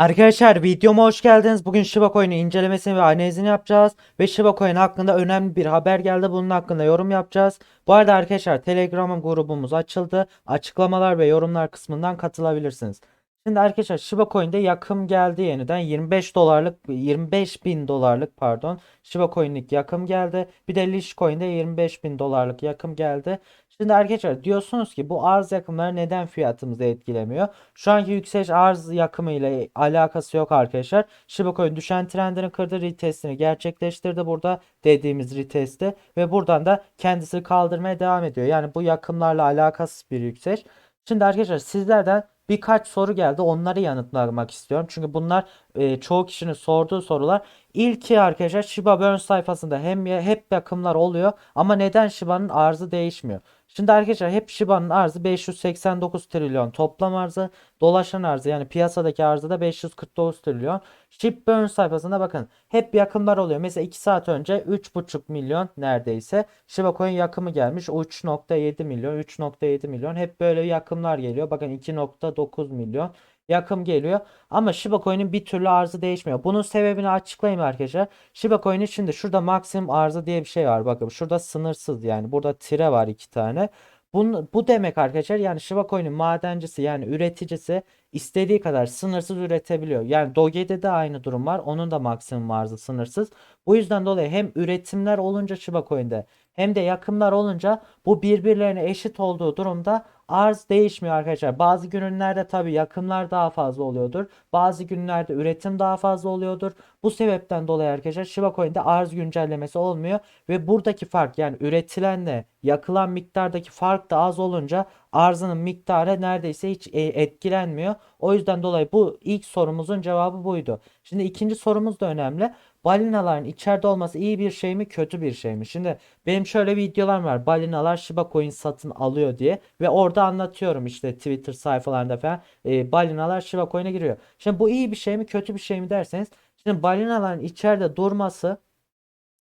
Arkadaşlar videoma hoş geldiniz. Bugün Shiba Coin'in incelemesini ve analizini yapacağız. Ve Shiba Coin hakkında önemli bir haber geldi. Bunun hakkında yorum yapacağız. Bu arada arkadaşlar Telegram grubumuz açıldı. Açıklamalar ve yorumlar kısmından katılabilirsiniz. Şimdi arkadaşlar Shiba Coin'de yakım geldi yeniden 25 dolarlık 25 bin dolarlık pardon Shiba Coin'lik yakım geldi. Bir de Litecoin'de 25 bin dolarlık yakım geldi. Şimdi arkadaşlar diyorsunuz ki bu arz yakımları neden fiyatımızı etkilemiyor? Şu anki yükseliş arz yakımı ile alakası yok arkadaşlar. Shiba Coin düşen trendini kırdı, retestini gerçekleştirdi burada dediğimiz retesti ve buradan da kendisini kaldırmaya devam ediyor. Yani bu yakımlarla alakasız bir yükseliş. Şimdi arkadaşlar sizlerden birkaç soru geldi. Onları yanıtlamak istiyorum. Çünkü bunlar e, çoğu kişinin sorduğu sorular. İlki arkadaşlar Shiba Burn sayfasında hem hep yakımlar oluyor ama neden Shiba'nın arzı değişmiyor? Şimdi arkadaşlar hep Shiba'nın arzı 589 trilyon toplam arzı, dolaşan arzı yani piyasadaki arzı da 549 trilyon. Shipburn sayfasında bakın hep yakımlar oluyor. Mesela 2 saat önce 3,5 milyon neredeyse Shiba Coin yakımı gelmiş. O 3.7 milyon, 3.7 milyon hep böyle yakımlar geliyor. Bakın 2.9 milyon yakım geliyor. Ama Shiba Coin'in bir türlü arzı değişmiyor. Bunun sebebini açıklayayım arkadaşlar. Shiba Coin'in şimdi şurada maksimum arzı diye bir şey var. Bakın şurada sınırsız yani. Burada tire var iki tane. Bunun, bu demek arkadaşlar yani Shiba Coin'in madencisi yani üreticisi istediği kadar sınırsız üretebiliyor. Yani Doge'de de aynı durum var. Onun da maksimum arzı sınırsız. Bu yüzden dolayı hem üretimler olunca Shiba Coin'de hem de yakımlar olunca bu birbirlerine eşit olduğu durumda arz değişmiyor arkadaşlar. Bazı günlerde tabii yakımlar daha fazla oluyordur. Bazı günlerde üretim daha fazla oluyordur. Bu sebepten dolayı arkadaşlar Shiba Coin'de arz güncellemesi olmuyor ve buradaki fark yani üretilenle yakılan miktardaki fark da az olunca arzının miktarı neredeyse hiç e, etkilenmiyor. O yüzden dolayı bu ilk sorumuzun cevabı buydu. Şimdi ikinci sorumuz da önemli. Balinaların içeride olması iyi bir şey mi kötü bir şey mi? Şimdi benim şöyle videolar var. Balinalar Shiba Coin satın alıyor diye ve orada anlatıyorum işte Twitter sayfalarında falan e, balinalar Shiba Coin'e giriyor. Şimdi bu iyi bir şey mi kötü bir şey mi derseniz şimdi balinaların içeride durması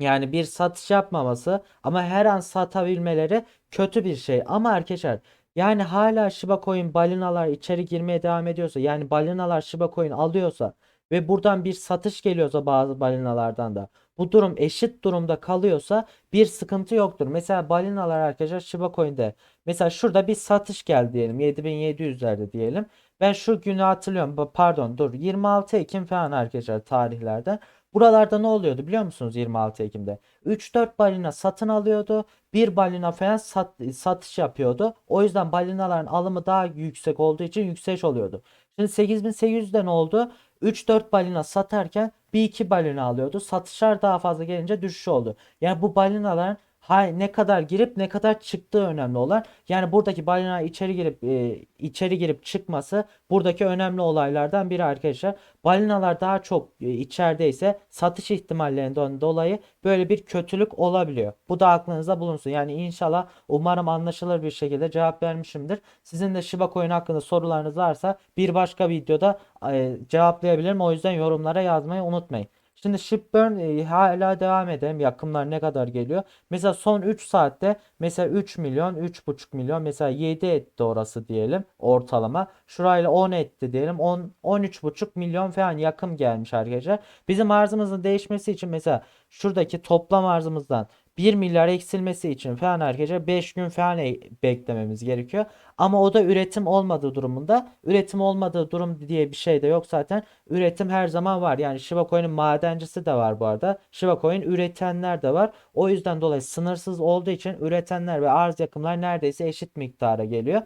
yani bir satış yapmaması ama her an satabilmeleri kötü bir şey. Ama arkadaşlar yani hala Shiba Coin balinalar içeri girmeye devam ediyorsa yani balinalar Shiba Coin alıyorsa ve buradan bir satış geliyorsa bazı balinalardan da bu durum eşit durumda kalıyorsa bir sıkıntı yoktur. Mesela balinalar arkadaşlar Shiba Coin'de mesela şurada bir satış geldi diyelim 7700'lerde diyelim. Ben şu günü hatırlıyorum. Pardon dur 26 Ekim falan arkadaşlar tarihlerden. Buralarda ne oluyordu biliyor musunuz 26 Ekim'de? 3-4 balina satın alıyordu. Bir balina falan sat, satış yapıyordu. O yüzden balinaların alımı daha yüksek olduğu için yükseliş oluyordu. Şimdi 8800'de ne oldu? 3-4 balina satarken bir iki balina alıyordu. Satışlar daha fazla gelince düşüş oldu. Yani bu balinaların hay ne kadar girip ne kadar çıktığı önemli olan. Yani buradaki balina içeri girip e, içeri girip çıkması buradaki önemli olaylardan biri arkadaşlar. Balinalar daha çok e, içerideyse satış ihtimallerinden dolayı böyle bir kötülük olabiliyor. Bu da aklınızda bulunsun. Yani inşallah umarım anlaşılır bir şekilde cevap vermişimdir. Sizin de Shiba Coin hakkında sorularınız varsa bir başka videoda e, cevaplayabilirim. O yüzden yorumlara yazmayı unutmayın. Şimdi Shipburn e, hala devam edelim. Yakımlar ne kadar geliyor? Mesela son 3 saatte mesela 3 milyon, 3,5 milyon mesela 7 etti orası diyelim ortalama. Şurayla 10 etti diyelim. 10 13,5 milyon falan yakım gelmiş arkadaşlar. Bizim arzımızın değişmesi için mesela şuradaki toplam arzımızdan 1 milyar eksilmesi için falan arkadaşlar 5 gün falan e- beklememiz gerekiyor. Ama o da üretim olmadığı durumunda üretim olmadığı durum diye bir şey de yok zaten. Üretim her zaman var. Yani Shiba Coin'in madencisi de var bu arada. Shiba Coin üretenler de var. O yüzden dolayı sınırsız olduğu için üretenler ve arz yakımlar neredeyse eşit miktara geliyor.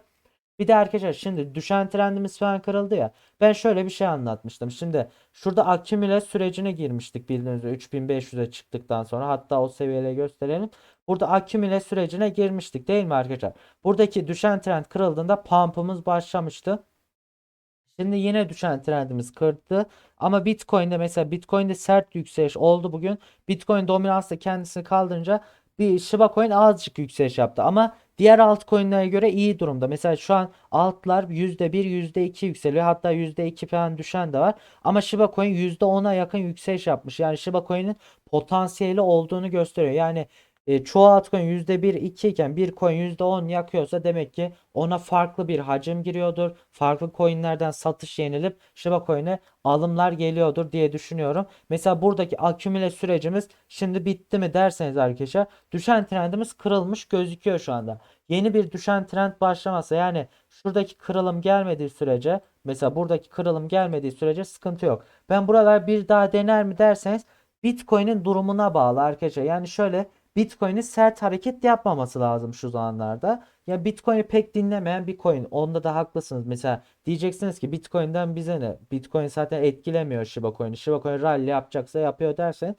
Bir de arkadaşlar şimdi düşen trendimiz falan kırıldı ya. Ben şöyle bir şey anlatmıştım. Şimdi şurada akümüle sürecine girmiştik bildiğiniz üzere 3500'e çıktıktan sonra. Hatta o seviyeleri gösterelim. Burada akümüle sürecine girmiştik değil mi arkadaşlar? Buradaki düşen trend kırıldığında pump'ımız başlamıştı. Şimdi yine düşen trendimiz kırdı. Ama Bitcoin'de mesela Bitcoin'de sert yükseliş oldu bugün. Bitcoin dominansı kendisini kaldırınca bir Shiba Coin azıcık yükseliş yaptı. Ama diğer altcoin'lere göre iyi durumda. Mesela şu an altlar %1, %2 yükseliyor. Hatta %2 falan düşen de var. Ama Shiba Coin %10'a yakın yükseliş yapmış. Yani Shiba Coin'in potansiyeli olduğunu gösteriyor. Yani e, çoğu altcoin %1 2 iken bir coin %10 yakıyorsa demek ki ona farklı bir hacim giriyordur. Farklı coinlerden satış yenilip Shiba Coin'e alımlar geliyordur diye düşünüyorum. Mesela buradaki akümüle sürecimiz şimdi bitti mi derseniz arkadaşlar düşen trendimiz kırılmış gözüküyor şu anda. Yeni bir düşen trend başlamasa yani şuradaki kırılım gelmediği sürece mesela buradaki kırılım gelmediği sürece sıkıntı yok. Ben buralar bir daha dener mi derseniz Bitcoin'in durumuna bağlı arkadaşlar. Yani şöyle Bitcoin'in sert hareket yapmaması lazım şu zamanlarda. Ya Bitcoin'i pek dinlemeyen bir coin. Onda da haklısınız. Mesela diyeceksiniz ki Bitcoin'den bize ne? Bitcoin zaten etkilemiyor Shiba Coin'i. Shiba Coin rally yapacaksa yapıyor derseniz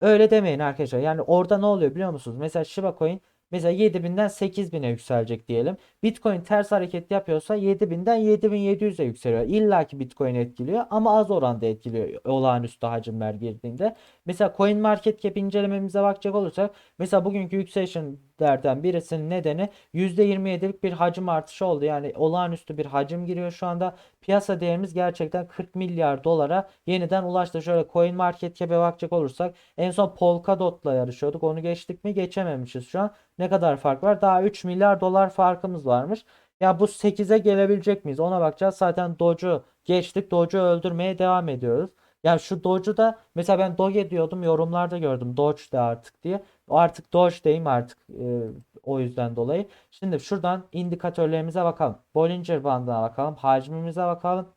öyle demeyin arkadaşlar. Yani orada ne oluyor biliyor musunuz? Mesela Shiba Coin Mesela 7000'den 8000'e yükselecek diyelim. Bitcoin ters hareket yapıyorsa 7000'den 7700'e yükseliyor. İlla ki Bitcoin etkiliyor ama az oranda etkiliyor olağanüstü hacimler girdiğinde. Mesela CoinMarketCap incelememize bakacak olursak mesela bugünkü yükselişlerden birisinin nedeni %27'lik bir hacim artışı oldu. Yani olağanüstü bir hacim giriyor şu anda. Piyasa değerimiz gerçekten 40 milyar dolara yeniden ulaştı. Şöyle CoinMarketCap'e bakacak olursak en son Polkadot'la yarışıyorduk. Onu geçtik mi? Geçememişiz şu an. Ne kadar fark var? Daha 3 milyar dolar farkımız varmış. Ya bu 8'e gelebilecek miyiz? Ona bakacağız. Zaten Doge'u geçtik. Doge'u öldürmeye devam ediyoruz. Ya şu Doge'u da mesela ben Doge diyordum yorumlarda gördüm Doge de artık diye. Artık Doge'deyim artık e, o yüzden dolayı. Şimdi şuradan indikatörlerimize bakalım. Bollinger bandına bakalım. Hacmimize bakalım.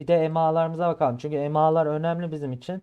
Bir de EMA'larımıza bakalım. Çünkü EMA'lar önemli bizim için.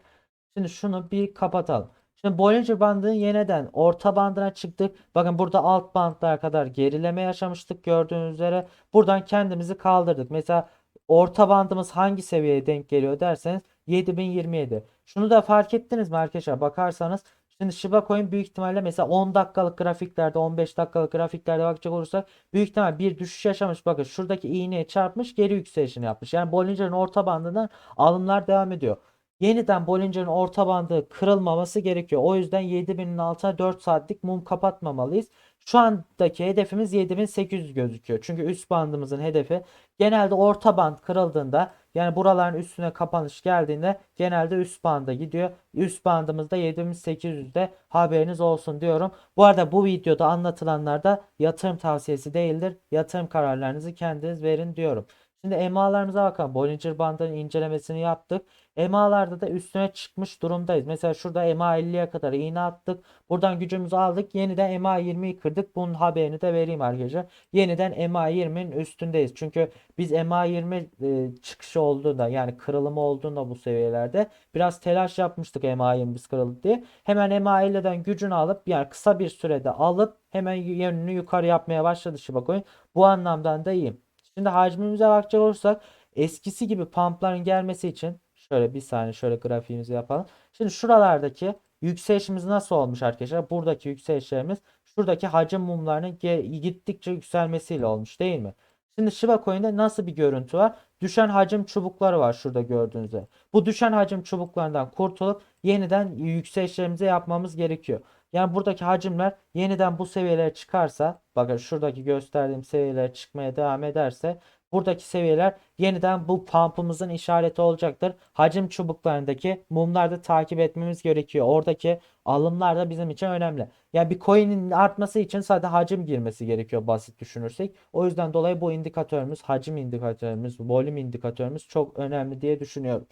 Şimdi şunu bir kapatalım. Şimdi Bollinger bandının yeniden orta bandına çıktık. Bakın burada alt bandlara kadar gerileme yaşamıştık gördüğünüz üzere. Buradan kendimizi kaldırdık. Mesela orta bandımız hangi seviyeye denk geliyor derseniz 7027. Şunu da fark ettiniz mi arkadaşlar? Bakarsanız Şimdi Shiba Coin büyük ihtimalle mesela 10 dakikalık grafiklerde 15 dakikalık grafiklerde bakacak olursak büyük ihtimal bir düşüş yaşamış. Bakın şuradaki iğneye çarpmış geri yükselişini yapmış. Yani Bollinger'in orta bandından alımlar devam ediyor. Yeniden Bollinger'in orta bandı kırılmaması gerekiyor. O yüzden 7000'in altına 4 saatlik mum kapatmamalıyız. Şu andaki hedefimiz 7800 gözüküyor. Çünkü üst bandımızın hedefi genelde orta band kırıldığında yani buraların üstüne kapanış geldiğinde genelde üst banda gidiyor. Üst bandımızda 7800'de haberiniz olsun diyorum. Bu arada bu videoda anlatılanlar da yatırım tavsiyesi değildir. Yatırım kararlarınızı kendiniz verin diyorum. Şimdi EMA'larımıza bakalım. Bollinger Band'ın incelemesini yaptık. EMA'larda da üstüne çıkmış durumdayız. Mesela şurada EMA 50'ye kadar iğne attık. Buradan gücümüzü aldık. Yeniden EMA 20'yi kırdık. Bunun haberini de vereyim arkadaşlar. Yeniden EMA 20'nin üstündeyiz. Çünkü biz EMA 20 e, çıkışı olduğunda yani kırılımı olduğunda bu seviyelerde biraz telaş yapmıştık EMA 20 biz kırıldı diye. Hemen EMA 50'den gücünü alıp yani kısa bir sürede alıp hemen yönünü yukarı yapmaya başladı Shiba Coin. Bu anlamdan da iyiyim. Şimdi hacmimize bakacak olursak eskisi gibi pumpların gelmesi için şöyle bir saniye şöyle grafiğimizi yapalım. Şimdi şuralardaki yükselişimiz nasıl olmuş arkadaşlar? Buradaki yükselişlerimiz şuradaki hacim mumlarının gittikçe yükselmesiyle olmuş değil mi? Şimdi Shiba Coin'de nasıl bir görüntü var? Düşen hacim çubukları var şurada gördüğünüz gibi. Bu düşen hacim çubuklarından kurtulup yeniden yükselişlerimizi yapmamız gerekiyor. Yani buradaki hacimler yeniden bu seviyelere çıkarsa bakın şuradaki gösterdiğim seviyelere çıkmaya devam ederse buradaki seviyeler yeniden bu pump'ımızın işareti olacaktır. Hacim çubuklarındaki mumlarda takip etmemiz gerekiyor. Oradaki alımlar da bizim için önemli. Yani bir coin'in artması için sadece hacim girmesi gerekiyor basit düşünürsek. O yüzden dolayı bu indikatörümüz, hacim indikatörümüz, volüm indikatörümüz çok önemli diye düşünüyorum.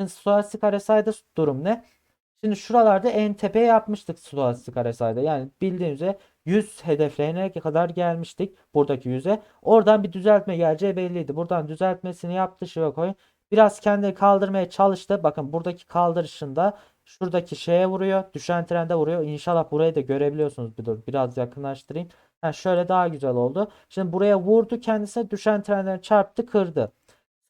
Şimdi stochastik RSI'de durum ne? Şimdi şuralarda en tepe yapmıştık stochastik RSI'de. Yani bildiğiniz üzere 100 hedeflerine kadar gelmiştik buradaki 100'e. Oradan bir düzeltme geleceği belliydi. Buradan düzeltmesini yaptı Shivacoin. Biraz kendini kaldırmaya çalıştı. Bakın buradaki kaldırışında şuradaki şeye vuruyor. Düşen trende vuruyor. İnşallah burayı da görebiliyorsunuz. Bir dur biraz yakınlaştırayım. Yani şöyle daha güzel oldu. Şimdi buraya vurdu kendisine düşen trenden çarptı kırdı.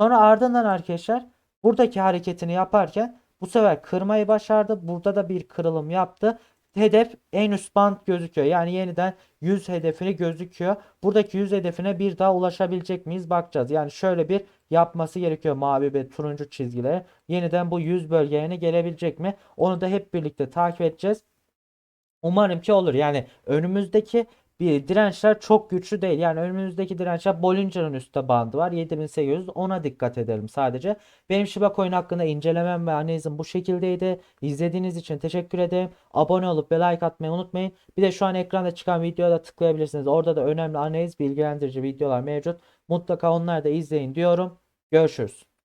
Sonra ardından arkadaşlar buradaki hareketini yaparken bu sefer kırmayı başardı. Burada da bir kırılım yaptı. Hedef en üst band gözüküyor. Yani yeniden 100 hedefini gözüküyor. Buradaki 100 hedefine bir daha ulaşabilecek miyiz bakacağız. Yani şöyle bir yapması gerekiyor mavi ve turuncu çizgilere. Yeniden bu 100 bölgelerine gelebilecek mi? Onu da hep birlikte takip edeceğiz. Umarım ki olur. Yani önümüzdeki bir dirençler çok güçlü değil. Yani önümüzdeki dirençler Bollinger'ın üstte bandı var. 7800 ona dikkat edelim sadece. Benim Shiba Coin hakkında incelemem ve analizim bu şekildeydi. İzlediğiniz için teşekkür ederim. Abone olup ve like atmayı unutmayın. Bir de şu an ekranda çıkan videoya da tıklayabilirsiniz. Orada da önemli analiz bilgilendirici videolar mevcut. Mutlaka onları da izleyin diyorum. Görüşürüz.